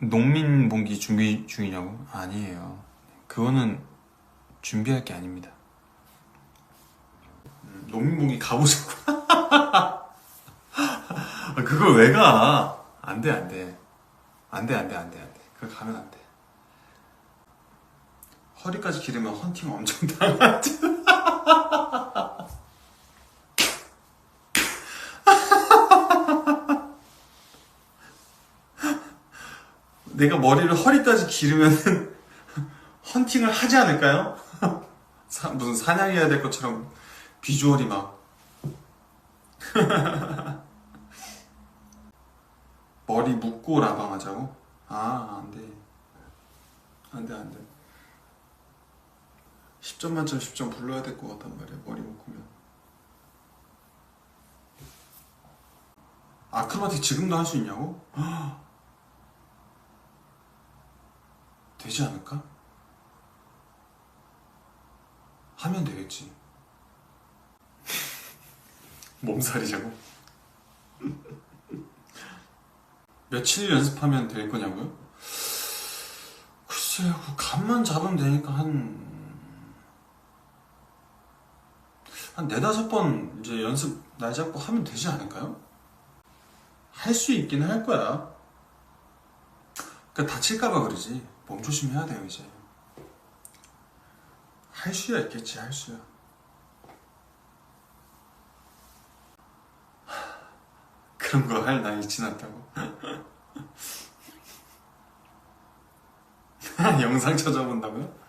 농민 봉기 준비 중이냐고? 아니에요. 그거는 준비할 게 아닙니다. 음, 농민 봉기 가보자고. 아, 그걸 왜 가? 안 돼, 안 돼. 안 돼, 안 돼, 안 돼, 안 돼. 그거 가면 안 돼. 허리까지 기르면 헌팅 엄청 당하지. 내가 머리를 허리까지 기르면은 헌팅을 하지 않을까요? 사- 무슨 사냥해야 될 것처럼 비주얼이 막 머리 묶고 라방 하자고? 아, 안 돼. 안 돼, 안 돼. 10점 만점 10점 불러야 될 것 같단 말이야, 머리 묶으면. 아크로바틱 지금도 할 수 있냐고? 되지 않을까? 하면 되겠지. 몸살이자고? 며칠 연습하면 될 거냐고요? 글쎄요, 그 감만 잡으면 되니까 한, 한 네다섯 번 이제 연습 날 잡고 하면 되지 않을까요? 할 수 있긴 할 거야. 그러니까 다칠까봐 그러지. 몸 조심해야 돼요, 이제. 할 수야 있겠지, 할 수야. 하, 그런 거 할 나이 지났다고. 영상 찾아본다고요?